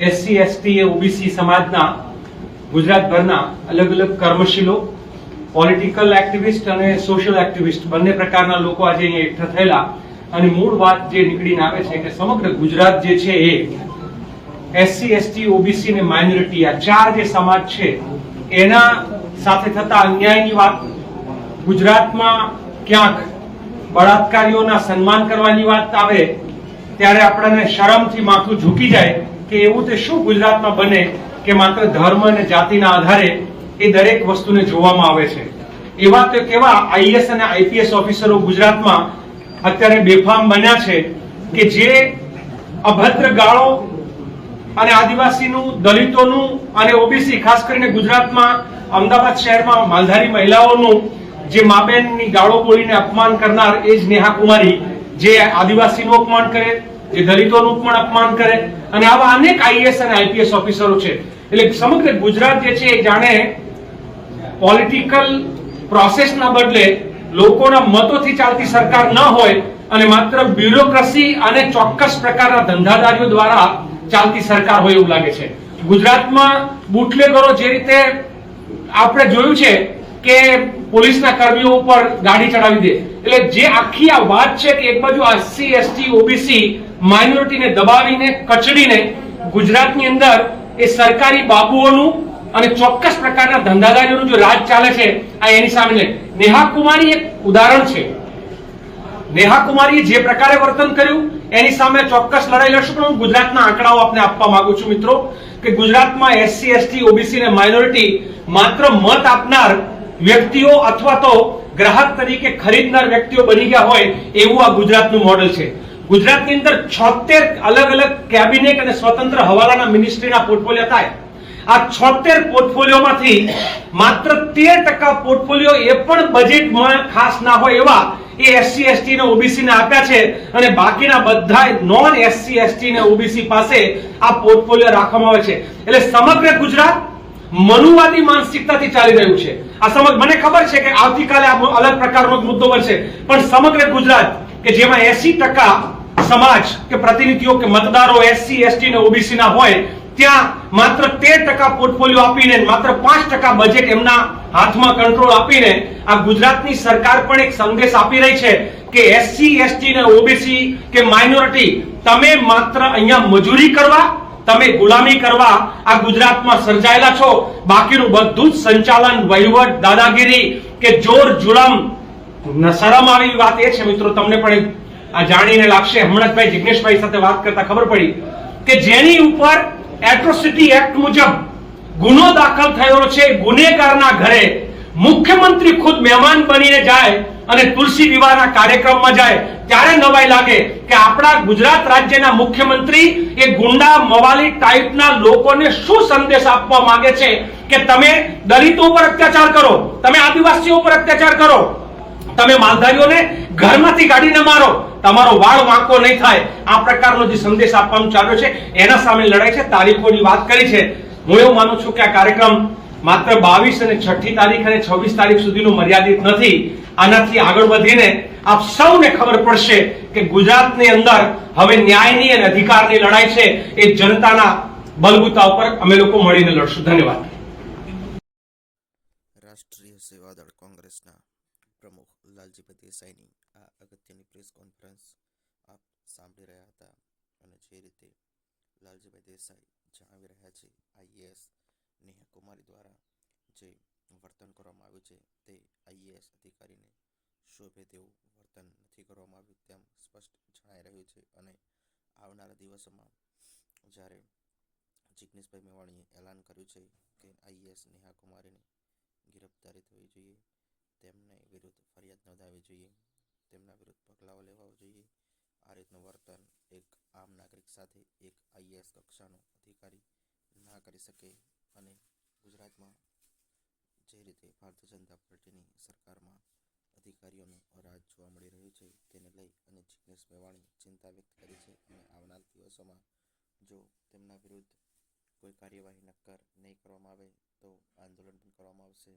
SC, ST OBC સમાજના ગુજરાતભરના અલગ અલગ કર્મશીલો પોલિટિકલ એક્ટિવિસ્ટ અને સોશિયલ એક્ટિવિસ્ટ બંને પ્રકારના લોકો આજે અહીંયા એકઠા થયેલા. અને મૂળ વાત જે નીકળીને આવે છે કે સમગ્ર ગુજરાત જે છે એ એસસી, એસટી, ઓબીસી અને માઇનોરિટી આ ચાર જે સમાજ છે, એના સાથે થતા અન્યાયની વાત, ગુજરાતમાં ક્યાંક બળાત્કારીઓના સન્માન કરવાની વાત આવે, ત્યારે આપણને શરમથી માથું ઝૂકી જાય કે એવું તે શું ગુજરાતમાં બને કે માત્ર ધર્મ અને જાતિના આધારે એ દરેક વસ્તુને જોવામાં આવે છે? એવા તો કેવા આઈએસ અને આઈપીએસ ઓફિસરો ગુજરાતમાં અત્યારે બેફામ બન્યા છે કે જે અભદ્ર ગાળો અને આદિવાસીનું, દલિતોનું અને ઓબીસી, ખાસ કરીને ગુજરાતમાં અમદાવાદ શહેરમાં માલધારી મહિલાઓનું જે માબેનની ગાળો બોલીને અપમાન કરનાર એ જ નેહા કુમારી જે આદિવાસીનું અપમાન કરે જે દલિતોનું પણ અપમાન કરે. અને આવા અનેક આઈએસ અને આઈપીએસ ઓફિસરો છે. એટલે સમગ્ર ગુજરાત જે છે એ જાણે પોલિટિકલ પ્રોસેસના બદલે લોકોના મતોથી ચાલતી સરકાર ન હોય અને માત્ર બ્યુરોક્રસી અને ચોક્કસ પ્રકારના ધંધાદારીઓ દ્વારા ચાલતી સરકાર હોય એવું લાગે છે. ગુજરાતમાં બુટલેગરો જે રીતે આપણે જોયું છે કે પોલીસના કર્મીઓ ઉપર ગાડી ચડાવી દે. એટલે જે આખી આ વાત છે કે એક બાજુ એસસી એસટી, ઓબીસી માઇનોરિટીને દબાવીને, કચડીને ગુજરાતની અંદર એ સરકારી બાબુઓનું અને ચોક્કસ પ્રકારના ધંધાદારીઓનું જો રાજ ચાલે છે, આ એની સામે નેહા કુમારી એક ઉદાહરણ છે. નેહા કુમારીએ જે પ્રકારે વર્તન કર્યું, એની સામે ચોક્કસ લડાઈ લડશું, પણ હું ગુજરાતના આંકડાઓ આપને આપવા માંગુ છું, મિત્રો, કે ગુજરાતમાં એસસી એસટી ઓબીસી ને માઇનોરિટી માત્ર મત આપનાર વ્યક્તિઓ અથવા તો ગ્રાહક તરીકે ખરીદનાર વ્યક્તિઓ બની ગયા હોય, એવું આ ગુજરાતનું મોડેલ છે. ગુજરાતની અંદર છોતેર અલગ અલગ કેબિનેટ અને સ્વતંત્ર હવાલાના મિનિસ્ટ્રીના પોર્ટફોલિયો થાય. આ છોતેર પોર્ટફોલિયોમાંથી માત્ર તેર ટકા પોર્ટફોલિયો એ પણ બજેટમાં ખાસ ના હોય એવા એ એસસી એસટી ને ઓબીસી ને આપ્યા છે અને બાકીના બધા નોન એસસી એસટી ને ઓબીસી પાસે આ પોર્ટફોલિયો રાખવામાં આવે છે. એટલે સમગ્ર ગુજરાત મનુવાદી માનસિકતાથી ચાલી રહ્યું છે. આ સમગ્ર, મને ખબર છે કે આવતીકાલે આ અલગ પ્રકારનો મુદ્દો બનશે. પણ સમગ્ર ગુજરાત કે જેમાં એસી ટકા સમાજ કે પ્રતિનિધિઓ કે મતદારો એસસી એસટી ને ઓબીસી ના હોય, ત્યાં માત્ર તેર ટકા પોર્ટફોલિયો આપીને, માત્ર પાંચ ટકા બજેટ એમના હાથમાં કંટ્રોલ આપીને આ ગુજરાતની સરકાર પણ એક સંદેશ આપી રહી છે કે એસસી એસટી ને ઓબીસી કે માઇનોરિટી તમે માત્ર અહીંયા મજૂરી કરવા, તમે ગુલામી કરવા આ ગુજરાતમાં સર્જાયેલા છો. બાકીનું બધું જ સંચાલન વહીવટ દાદાગીરી કે જોર જુલમ શરમ આવી વાત એ છે મિત્રો, તમને પણ આ જાણીને લાગશે. હમણાંભાઈ જિગ્નેશભાઈ સાથે વાત કરતા ખબર પડી કે જેની ઉપર એટ્રોસિટી એક્ટ મુજબ ગુનો દાખલ થયેલો છે. ગુનેગારના ઘરે મુખ્યમંત્રી ખુદ મહેમાન બનીને જાય અને તુલસી વિવાહના કાર્યક્રમમાં જાય. ત્યારે નવાઈ લાગે કે આપણા ગુજરાત રાજ્યના મુખ્યમંત્રી એ ગુંડા મવાલી ટાઈપના લોકોને શું સંદેશ આપવા માંગે છે કે તમે દલિતો ઉપર અત્યાચાર કરો, તમે આદિવાસીઓ ઉપર અત્યાચાર કરો? તમે માલધારીઓને ઘરમાંથી કાઢીને મારો. તમારો વાળ વાંકો નહીં થાય. આ પ્રકારનો જે સંદેશ આપવાનું ચાલ્યો છે, એના સામે લડાઈ છે, તારીખોની વાત કરી છે. હું એવું માનું છું કે આ કાર્યક્રમ માત્ર બાવીસ અને છઠ્ઠી તારીખ અને છવ્વીસ તારીખ સુધીનું મર્યાદિત નથી. આનાથી આગળ વધીને આપ સૌને ખબર પડશે કે ગુજરાતની અંદર હવે ન્યાયની અને અધિકારની લડાઈ છે. એ જનતાના બલબૂતા ઉપર અમે લોકો મળીને લડશું. ધન્યવાદ. રાષ્ટ્રીય સેવાદળ કોંગ્રેસના લાલજીભાઈ દેસાઈની આ અગત્યની પ્રેસ કોન્ફરન્સ આપ સાંભળી રહ્યા હતા અને જે રીતે લાલજીભાઈ દેસાઈ જણાવી રહ્યા છે આઈએએસ નેહા કુમારી દ્વારા જે વર્તન કરવામાં આવ્યું છે, તે આઈએએસ અધિકારીને શોભે તેવું વર્તન નથી કરવામાં આવ્યું તેમ સ્પષ્ટ જણાઈ રહ્યું છે અને આવનારા દિવસોમાં જ્યારે જિગ્નેશભાઈ મેવાણીએ એલાન કર્યું છે કે આઈએએસ નેહા કુમારીની ગિરફ્તારી થવી જોઈએ તેમને વિરુદ્ધ ફરિયાદ નોંધાવવી જોઈએ, તેમના વિરુદ્ધ પગલાઓ લેવા જોઈએ. આ રીતનું વર્તન એક આમ નાગરિક સાથે એક આઈએએસ કક્ષાનો અધિકારી ના કરી શકે અને ગુજરાતમાં જે રીતે ભારતીય જનતા પાર્ટીની સરકારમાં અધિકારીઓનું રાજ જોવા મળી રહ્યું છે તેને લઈ અને જિગ્નેશ મેવાણી ચિંતા વ્યક્ત કરી છે અને આવનાર દિવસોમાં જો તેમના વિરુદ્ધ કોઈ કાર્યવાહી નક્કર નહીં કરવામાં આવે તો આંદોલન પણ કરવામાં આવશે.